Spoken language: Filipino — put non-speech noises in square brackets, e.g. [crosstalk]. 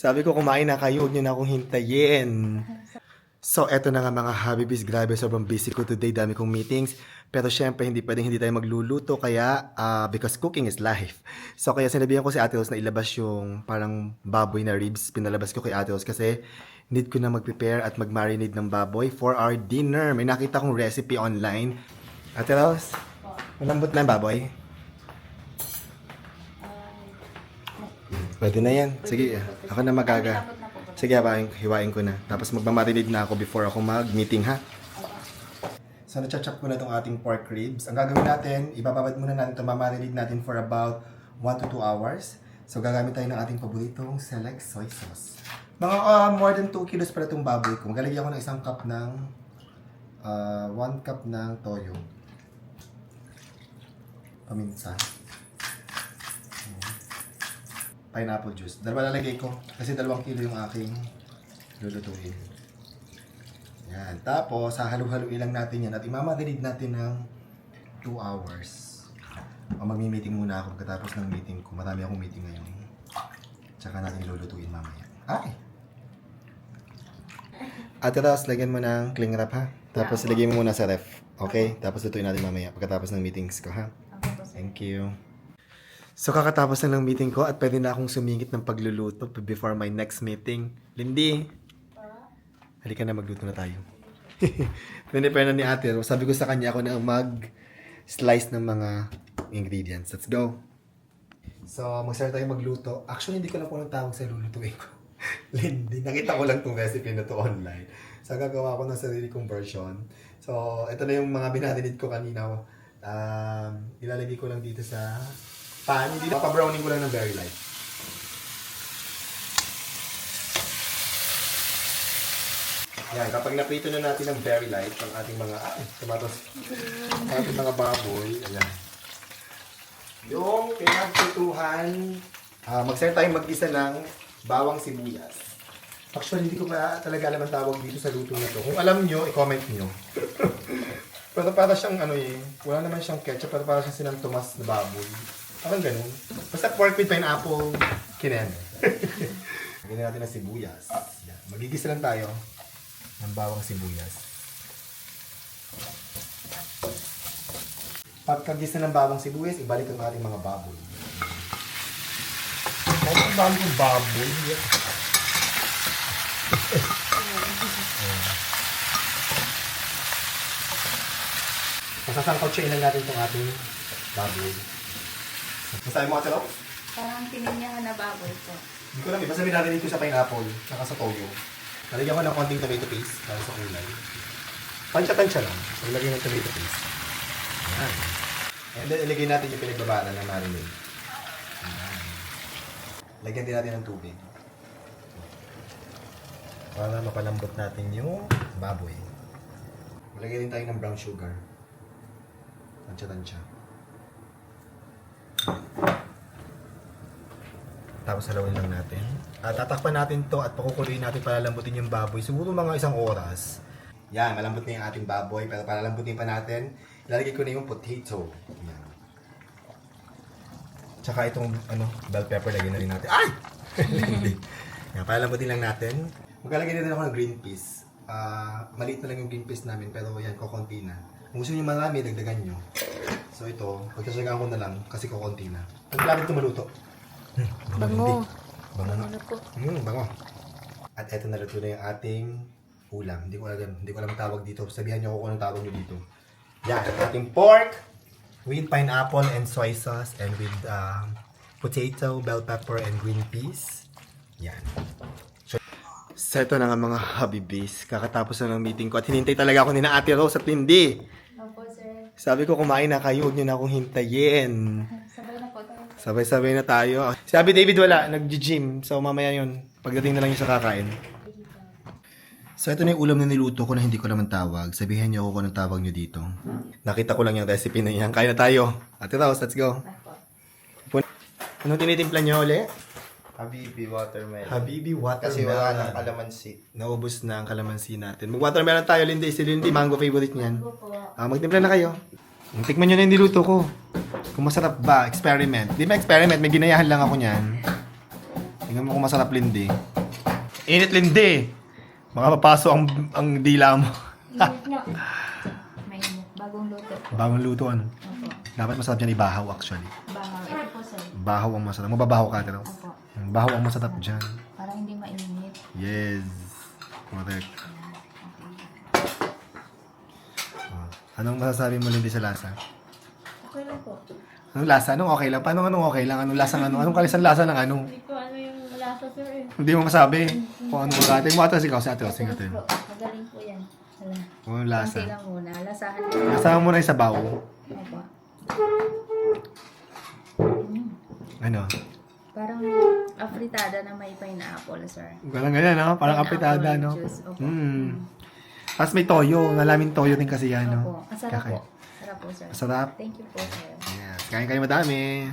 Sabi ko, kumain na kayo, huwag niyo na akong hintayin. So, eto na nga mga Habibis. Grabe, sobrang busy ko today. Dami kong meetings. Pero syempre, hindi pwedeng hindi tayo magluluto. Kaya, ah, because cooking is life. So, kaya sinabihan ko si Ate Rose na ilabas yung parang baboy na ribs. Pinalabas ko kay Ate Rose kasi need ko na mag-prepare at mag-marinate ng baboy for our dinner. May nakita kong recipe online. Ate Rose, malambot na baboy. Pwede na yan. Sige, ako na magaga. Sige, hiwain, hiwain ko na. Tapos magmamarinate na ako before ako mag-meeting, ha? So, nachachop ko na itong ating pork ribs. Ang gagawin natin, ibababad muna natin ito, mamarinate natin for about 1 to 2 hours. So, gagamit tayo ng ating paboritong select soy sauce. Mga ah, more than 2 kilos para itong baboy ko. Magalagyan ko ng isang cup ng 1 cup ng toyo. Paminsa. Pineapple juice. Dalawa lalagay ko kasi dalawang kilo yung aking lulutuin. Yan. Tapos, hahalu-haluin lang natin yan at imamarinate natin ng 2 hours. O magmi-meeting muna ako pagkatapos ng meeting ko. Marami akong meeting ngayon. Tsaka natin lulutuin mamaya. Ay! At tapos, lagyan mo ng cling wrap ha. Tapos, ilagay mo muna sa ref. Okay? Tapos, lutuin natin mamaya pagkatapos ng meetings ko ha. Thank you. So kakatapos na ng meeting ko at pwede na akong sumingit ng pagluluto before my next meeting. Lindy, halika na magluto na tayo. [laughs] Pinipena ni ate, sabi ko sa kanya ako na mag-slice ng mga ingredients. Let's go! So, mag-start tayo magluto. Actually, hindi ko lang po nang tawag sa lulutuin ko. [laughs] Lindy, nakita ko lang tong recipe na to online. So, gagawa ko ng sarili kong version. So, ito na yung mga binarinid ko kanina. Um, ilalagay ko lang dito sa pan. Hindi pa-browning ko lang ng very light. Yan, kapag naprito na natin ng very light ang ating mga ay, tomatos, ang ating mga baboy, ayan. Yung pinagtutuhan, ah mag-start tayong mag-isa ng bawang sibuyas. Actually, hindi ko pa talaga alam ang tawag dito sa luto na to. Kung alam nyo, i-comment nyo. [laughs] pero para siyang ano eh, wala naman siyang ketchup, pero para siyang sinang tumas na baboy. Parang ganun. Basta pork with pineapple, kinen. [laughs] Lagyan natin ng sibuyas. Yan. Magigisa lang tayo ng bawang sibuyas. Pagkagisa ng bawang sibuyas, ibalik ang ating mga baboy. Ay, ang kong baboy. [laughs] Yan. Masasangkotsain lang natin itong ating baboy. Masabi mo ate Rose? Parang tininyahan na baboy po. Hindi ko lang, eh. basta binarinig ko sa pineapple, saka sa toyo. Nalagyan ko ng konting tomato paste para sa kulay. Tansya-tansya lang. Ilagay ng tomato paste. Ayan. And then, ilagay natin yung pinagbabara ng marinade. Ayan. Lagyan din natin ng tubig. Para mapalambot natin yung baboy. Lagyan din tayo ng brown sugar. Tansya-tansya. Tapos halawin lang natin. At tatakpan natin to at pakukuluyin natin para lambutin yung baboy. Siguro mga isang oras. Yan, malambot na yung ating baboy. Pero para lambutin pa natin, ilalagay ko na yung potato. Yan. Tsaka itong ano, bell pepper, lagyan na rin natin. Ay! [laughs] Yan, para lambutin lang natin. Maglalagay na rin ako ng green peas. Ah, maliit na lang yung green peas namin, pero yan, kokonti na. Kung gusto nyo marami, dagdagan nyo. So ito, pagsasagaan ko na lang kasi kokonti na. Ang lapit ito maluto. Hmm, Bango. Bango na. Ano po? Mm, bango. At eto na rin na yung ating ulam. Hindi ko alam, hindi ko alam tawag dito. Sabihan niyo ako kung anong tawag niyo dito. Yan, ating pork with pineapple and soy sauce and with uh, potato, bell pepper, and green peas. Yan. So, so ito na nga mga habibis. Kakatapos na ng meeting ko at hinintay talaga ako ni na Ate Rose at Lindy. Sabi ko kumain na kayo, huwag niyo na akong hintayin. Sabay na po tayo. Sabay-sabay na tayo. Si Abby David wala, nag-gym. So mamaya yun, pagdating na lang yung sa kakain. So ito na yung ulam na niluto ko na hindi ko naman tawag. Sabihin niyo ako kung anong tawag niyo dito. Nakita ko lang yung recipe na yan. Kaya na tayo. Ate Rose, let's go. Anong tinitimpla niyo uli? Habibi watermelon. Habibi watermelon. Kasi wala ng kalamansi. Naubos na ang kalamansi natin. Mag-watermelon tayo, Lindy. Si Lindy, mango favorite niyan. Opo po. Ah, magtimpla na kayo. Tikman nyo na yung niluto ko. Kung masarap ba, experiment. Di ba experiment, may ginayahan lang ako niyan. Tingnan mo kung masarap lindi. Init lindi. Baka mapaso ang, ang dila mo. [laughs] May. Bagong luto. Bagong lutuan. Opo. Dapat masarap yan ibahaw actually. Bahaw. Ito po, sir. Bahaw ang masarap. Mababaho ka pero. Opo. Bahaw ang masarap dyan. Para hindi mainit. Yes. Correct. Ah, Anong masasabi mo lindi sa lasa? Okay lang po. Anong lasa? Anong okay lang? Paano anong okay lang? Anong lasang ano? Anong kalisan lasa ng ano? Hindi ko ano yung lasa, sir eh. Hindi mo masabi kung ano ang ating mo atas ikaw sa. Sige Tapos atin. magaling po yan. Wala. Anong lasa. Konti lang muna. Lasahan lang. Kasama mo na yung sabaw. Opo. Mm. Ano? Parang afritada na may pineapple, sir. Parang ganyan, no? Parang apitada, no? juice, opo. Mm. Tapos may toyo. Nalamin toyo din kasi yan, Opo. no? Ang sarap Kakay. po. Sarap po, sir. Masarap. Thank you po, sir. Yes. Kain kayo madami.